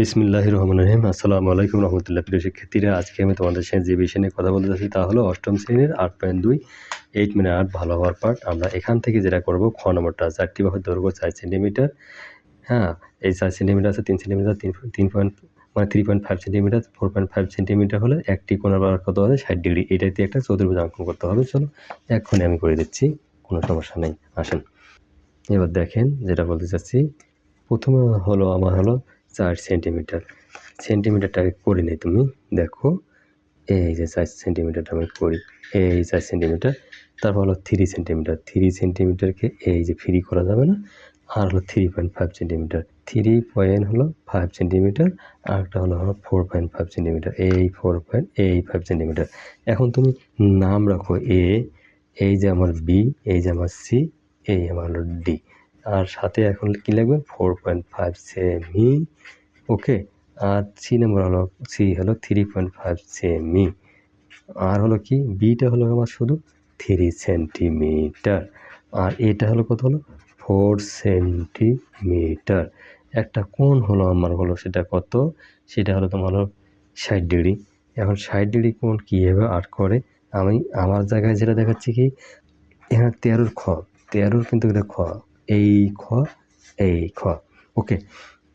বিসমিল্লাহ রহমান রহিম। আসসালামু আলাইকুম রহমতুল্লাহ, প্রিয় শিক্ষার্থীরা। আজকে আমি তোমাদের সাথে যে বিষয় নিয়ে কথা বলতে চাচ্ছি তা হলো অষ্টম শ্রেণির আট পয়েন্ট দুই এইট মিনিট আট, ভালো হওয়ার পার্ট আমরা এখান থেকে যেটা করব, খ নম্বরটা, চারটি বাহুর দৈর্ঘ্য চার সেন্টিমিটার হ্যাঁ এই চার সেন্টিমিটার আছে, তিন সেন্টিমিটার তিন তিন পয়েন্ট মানে three point five centimetre four point five centimetre হলে একটি কোণের বার কত হবে? ষাট ডিগ্রি। এটা দিয়ে একটা চতুর্ভুজ অঙ্কন করতে হবে। চলো, এক্ষুনি আমি করে দিচ্ছি, কোনো সমস্যা নেই। আসেন। এবার দেখেন, যেটা বলতে চাচ্ছি, প্রথমে হলো, আমার হলো চার সেন্টিমিটার সেন্টিমিটারটাকে করে নেই তুমি, দেখো। এই যে চার সেন্টিমিটারটা আমি করি, এই চার সেন্টিমিটার তারপর হলো থ্রি সেন্টিমিটার থ্রি সেন্টিমিটারকে এই যে ফ্রি করা যাবে না। আর হলো three point five centimetre three point হলো ফাইভ সেন্টিমিটার আর একটা হলো হলো ফোর পয়েন্ট ফাইভ সেন্টিমিটার এই ফোর পয়েন্ট এই ফাইভ সেন্টিমিটার এখন তুমি নাম রাখো এ এই যে আমার বি এই যে আমার সি এই আমার হলো ডি আর সাথে এখন কী লাগবে four point five semi okay আর সি নাম্বার হলো সি হলো থ্রি পয়েন্ট ফাইভ সেমি আর হলো কি? বিটা হলো আমার শুধু থ্রি সেন্টিমিটার আর এটা হলো কত হলো? ফোর সেন্টিমিটার একটা কোণ হলো আমার হলো সেটা কত? সেটা হলো তোমার হলো ষাট ডিগ্রি। এখন ষাট ডিগ্রি কোণ কীভাবে আর্ট করে? আমি আমার জায়গায় যেটা দেখাচ্ছি কি? এখানে তেরোর খ, তেরোর কিন্তু এটা খ। এই খ এই খ। ওকে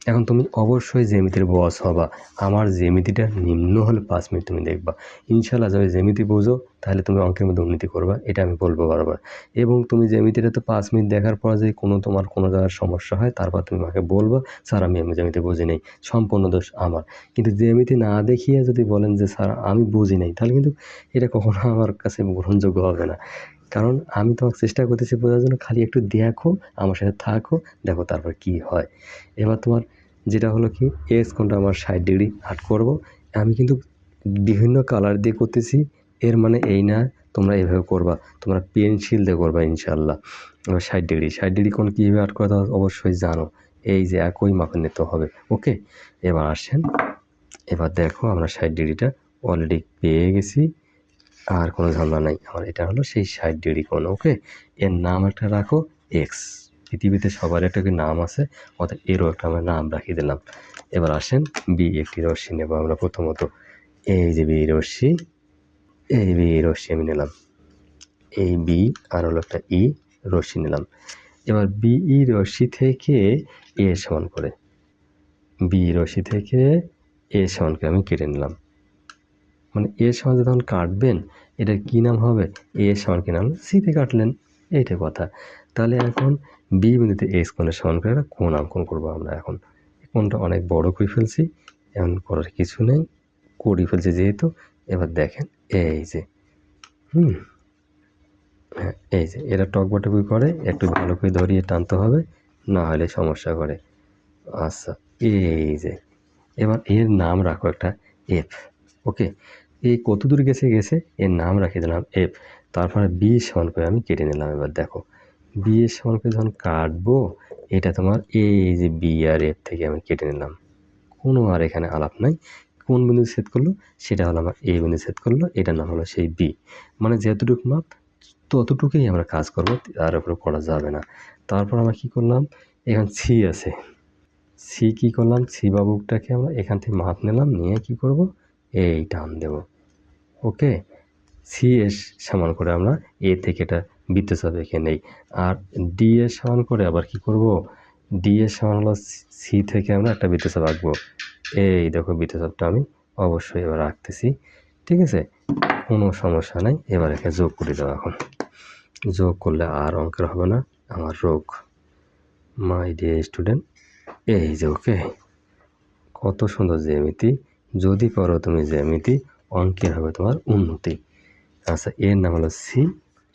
এখন তুমি অবশ্যই জ্যামিতির বস হবা। আমার জ্যামিতিটা নিম্ন হলে পাঁচ মিনিট তুমি দেখবা। ইনশাল্লাহ যদি জ্যামিতি বোঝো, তাহলে তুমি অঙ্কের মধ্যে উন্নতি করবা, এটা আমি বলব বারবার। এবং তুমি জ্যামিতিটা তো পাঁচ মিনিট দেখার পর যদি কোনো তোমার কোনো জায়গার সমস্যা হয়, তারপর তুমি আমাকে বলবা, স্যার, আমি আমি জ্যামিতি বুঝি নেই। সম্পূর্ণ দোষ আমার। কিন্তু জ্যামিতি না দেখিয়ে যদি বলেন যে, স্যার, আমি বুঝি নাই, তাহলে কিন্তু এটা কখনো আমার কাছে গ্রহণযোগ্য হবে না। কারণ আমি তোমাকে চেষ্টা করতেছি বোঝার জন্য খালি একটু দেখো, আমার সাথে থাকো, দেখো তারপর কি হয়। এবার তোমার যেটা হলো কি এস কোনটা আমার ষাট ডিগ্রি আট করব। আমি কিন্তু বিভিন্ন কালার দিয়ে করতেছি, এর মানে এই না, তোমরা এভাবে করবা। তোমরা পেন্সিল দিয়ে করবা ইনশাল্লাহ এবার ষাট ডিগ্রি ষাট ডিগ্রি কোন কীভাবে আট করা অবশ্যই জানো। এই যে একই মাপে নিতে হবে ওকে এবার আসেন, এবার দেখো আমরা ষাট ডিগ্রিটা অলরেডি পেয়ে গেছি। আর কোনো ঝামেলা নাই। আমার এটা হলো সেই ষাট ডিগ্রি কোণ, ওকে? এর নাম একটা রাখো এক্স পৃথিবীতে সবার একটা কি নাম আছে, অর্থাৎ এরও একটা আমরা নাম রাখিয়ে দিলাম। এবার আসেন বি একটি রশ্মি নেব আমরা প্রথমত। এই যে বি রশ্মি, এই বি রশ্মি আমি নিলাম। এই বি আর হলো একটা ই রশ্মি নিলাম। এবার বি ই রশ্মি থেকে এ সমান করে। বি রশ্মি থেকে এ সমান করে আমি কেটে নিলাম। মানে এ সমান যখন কাটবেন, এটার কী নাম হবে? এ সমান কী নাম? সিতে কাটলেন। এইটা কথা। তাহলে এখন বি বিন্দুতে এক্স কোণের সমান করে একটা কোণ অঙ্কন করব আমরা এখন। কোণটা অনেক বড় করে ফেলছি। এখন করার কিছু নেই। করে ফেলছি যেহেতু। এবার দেখেন, এই যে। হুম। হ্যাঁ এই যে। এরা টকবটকই করে, একটু ভালো করে ধরিয়ে টানতে হবে, না হলে সমস্যা করে। আচ্ছা এই যে। এবার এর নাম রাখো একটা এফ ওকে এই কত দূর গেছে গেছে, এর নাম রাখিয়ে দিলাম এফ তারপরে বি সমান করে আমি কেটে নিলাম এবার, দেখো। বি এর সমান করে যখন কাটবো, এটা তোমার এই যে বি আর এফ থেকে আমি কেটে নিলাম। কোনো আর এখানে আলাপ নাই। কোন বিন্দু সেট করল? সেটা হলো আমার এ বিন্দু সেট করল, এটার নাম হলো সেই বি মানে যতটুকু মাপ, ততটুকুই আমরা কাজ করব, তার উপরে করা যাবে না। তারপর আমরা কী করলাম? এখান সি আছে। সি কী করলাম? সি বাবুকটাকে আমরা এখান থেকে মাপ নিলাম, নিয়ে কি করব? এই টান দেব। ওকে? সি এস সমান করে আমরা এ থেকে এটা বৃত্তচাপ এঁকে নেই। আর ডি এর সমান করে আবার কি করব? ডি এর সমান হলো সি থেকে আমরা একটা বৃত্তচাপ আঁকবো। এই দেখো বৃত্তচাপটা আমি অবশ্যই এবার আঁকতেছি। ঠিক আছে? কোনো সমস্যা নাই। এবার একে যোগ করে দেবো এখন। যোগ করলে আর অঙ্কের হবে না। আমার রোগ। মাই ডিয়ার স্টুডেন্ট এই যে, ওকে? কত সুন্দর জ্যামিতি। যদি করো তুমি জ্যামিতি অঙ্কের হবে তোমার উন্নতি। আচ্ছা এর নাম হলো সি,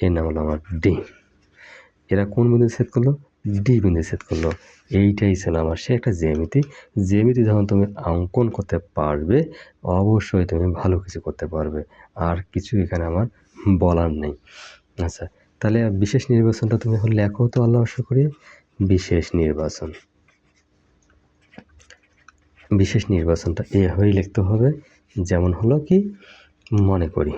এর নাম হলো আমার ডি। এরা কোন বিন্দু সেট করল? ডি বিন্দু সেট করল। এইটাই ছিল আমার সে একটা জ্যামিতি। জ্যামিতি যখন তুমি অঙ্কন করতে পারবে, অবশ্যই তুমি ভালো কিছু করতে পারবে। আর কিছু এখানে আমার বলার নেই। আচ্ছা তাহলে বিশেষ নির্বাচনটা তুমি এখন লেখো তো আল্লাহ আশা করি। বিশেষ নির্বাচন। বিশেষ নির্বাচনটা এভাবেই লিখতে হবে। যেমন হলো কি, মনে করি।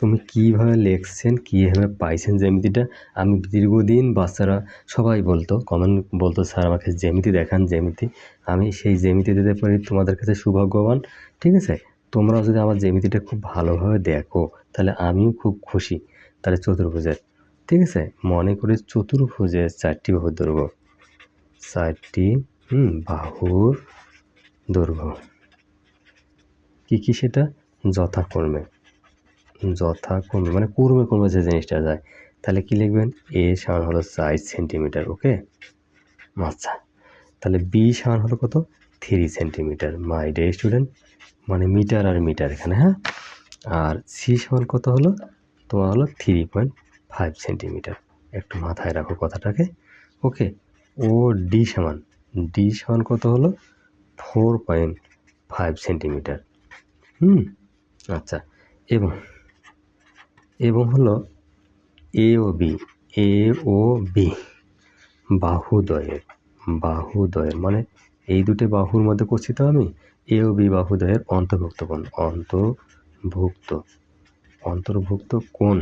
তুমি কীভাবে লিখছেন, কীভাবে পাইছেন জ্যামিতিটা, আমি দীর্ঘদিন বাচ্চারা সবাই বলতো কমেন্ট বলতো, স্যার, আমাকে জ্যামিতি দেখান, জ্যামিতি। আমি সেই জ্যামিতি দিতে পারি তোমাদের কাছে সৌভাগ্যবান। ঠিক আছে? তোমরাও যদি আমার জ্যামিতিটা খুব ভালোভাবে দেখো, তাহলে আমিও খুব খুশি। তাহলে চতুর্ভুজের। ঠিক আছে? মনে করি চতুর্ভুজের চারটি বাহুর দৈর্ঘ্য। চারটি, হুম, বাহুর দৈর্ঘ্য। কী কী সেটা? যথাক্রমে যথাক্রমে মানে কর্মে কর্মে যে জিনিসটা যায়। তাহলে কি লিখবেন? এ সমান হলো চার সেন্টিমিটার, ওকে? আচ্ছা তাহলে বি সমান হলো কত? Three centimetre, my dear student. মানে মিটার আর মিটার এখানে হ্যাঁ? আর সি সমান কত হলো? তোমার হলো থ্রি পয়েন্ট ফাইভ সেন্টিমিটার। একটু মাথায় রাখো কথাটাকে, ওকে? ও ডি সমান ডি সমান কত হলো? Four point five centimetre. হুম। আচ্ছা এবং এবং হলো A O B, A O B, বাহুদয়ের বাহুদয়ের মানে এই দুটি বাহুর মধ্যে করছি তো আমি, এ ও বি বাহুদয়ের অন্তর্ভুক্ত কোন অন্তর্ভুক্ত অন্তর্ভুক্ত কোন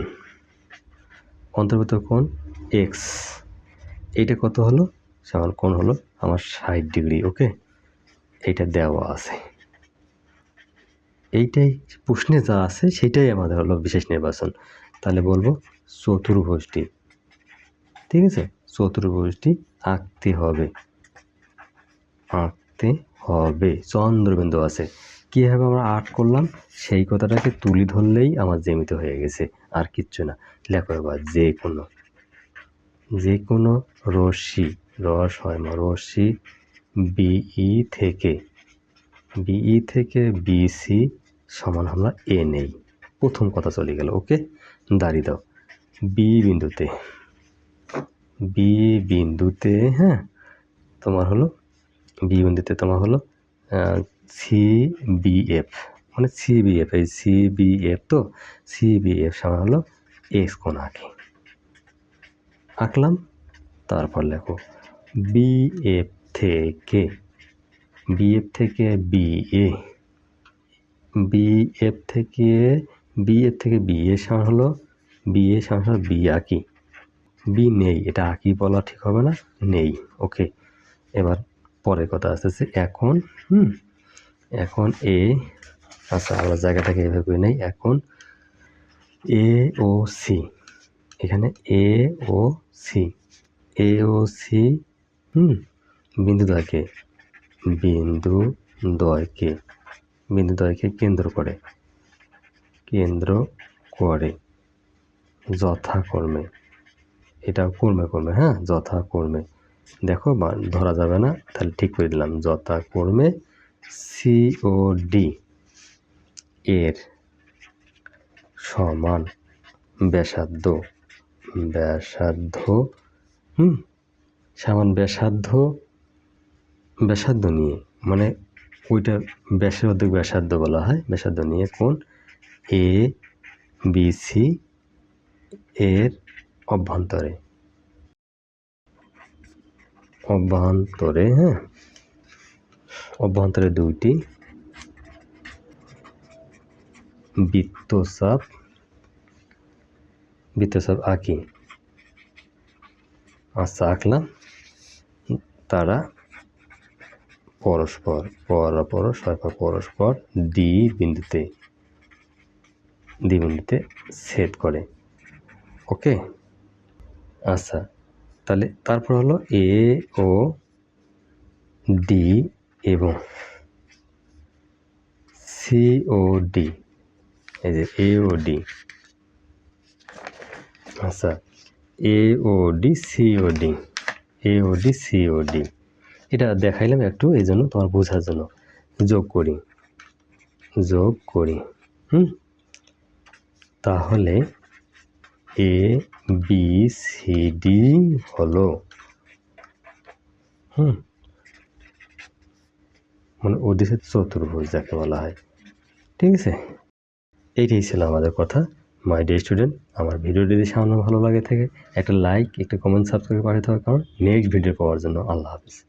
অন্তর্ভুক্ত কোন এক্স, এইটা কত হলো? সমান কোণ হলো আমার ষাট ডিগ্রি, ওকে? এইটা দেওয়া আছে। এইটাই প্রশ্নে যা আছে সেটাই আমাদের হলো বিশেষ নির্বাচন। তাহলে বলব চতুর্ভুজটি। ঠিক আছে? চতুর্ভুজটি আঁকতে হবে। আঁকতে হবে। চন্দ্রবিন্দু আছে। কীভাবে আমরা আর্ট করলাম? সেই কথাটাকে তুলি ধরলেই আমার জেমিত হয়ে গেছে। আর কিচ্ছু না। লেখো এবার যে কোনো। যে কোনো রশ্মি। রস হয় মা রশ্মি বিই থেকে। বিই থেকে বিসি সমান আমরা এ নেই। প্রথম কথা চলে গেল, ওকে? দাঁড়িয়ে দাও। বি বিন্দুতে। বি বিন্দুতে হ্যাঁ? তোমার হলো বি বিন্দুতে তোমার হলো সি বি এফ মানে সি বি এফ এই সি বি তো? সি বি সমান হলো এক্স কোণ আঁকি। আঁকলাম, তারপর লেখো বি এফ থেকে বি এফ থেকে বি এ বি এফ থেকে বি থেকে বি এ সমান হলো বি এ সমান হলো বি আঁকি। বি নেই, এটা আঁকি বলা ঠিক হবে না, নেই ওকে এবার পরের কথা আসতেছে, এখন, হুম, এখন এ আচ্ছা আমরা জায়গাটাকে এভাবে নেই, এখন এ ও সি এখানে এ ও সি এ ও সি হুম, বিন্দু দয়কে বিন্দু দয়কে বিন্দু দয়কে কেন্দ্র করে। কেন্দ্র করে যথাকর্মে। এটা কর্মে কর্মে হ্যাঁ? যথাকর্মে। দেখো ধরা যাবে না, তাহলে ঠিক করে দিলাম। যথাকর্মে ও ডি এর সমান ব্যাসার্ধ ব্যাসার্ধ, হুম? সমান ব্যাসার্ধ ব্যাসার্ধ নিয়ে মানে ওইটা ব্যাসের অর্ধেক ব্যাসার্ধ বলা হয়। ব্যাসার্ধ নিয়ে কোন? এ বি সি এর অভ্যন্তরে। অভ্যন্তরে হ্যাঁ? অভ্যন্তরে দুইটি। বৃত্তচাপ। বৃত্তচাপ আঁকি। আচ্ছা আঁকলাম। তারা পরস্পর পরপর সরপর পরস্পর ডি বিন্দুতে ডি বিন্দুতে ছেদ করে। ওকে? আচ্ছা তাহলে তারপর হলো এ, ও, ডি এবং সি, ও, ডি। এই যে এ, ও, ডি। আচ্ছা A, O, D, C, O, D. A, O, D, C, O, D. এটা দেখাইলাম একটু, এই জন্য তোমার বোঝার জন্য। যোগ করি। যোগ করি। হুম? তাহলে এ বি সি ডি হলো। হুম? মানে ওদিকে চতুর্ভুজ যাকে বলা হয়। ঠিক আছে? এইটাই ছিল আমাদের কথা। মাই ডে স্টুডেন্ট আমার ভিডিওটি যদি সামান্য ভালো লাগে থাকে, একটা লাইক একটা কমেন্ট সাবস্ক্রাইব পাঠাতে হবে কারণ নেক্সট ভিডিও পাওয়ার জন্য আল্লাহ হাফিজ।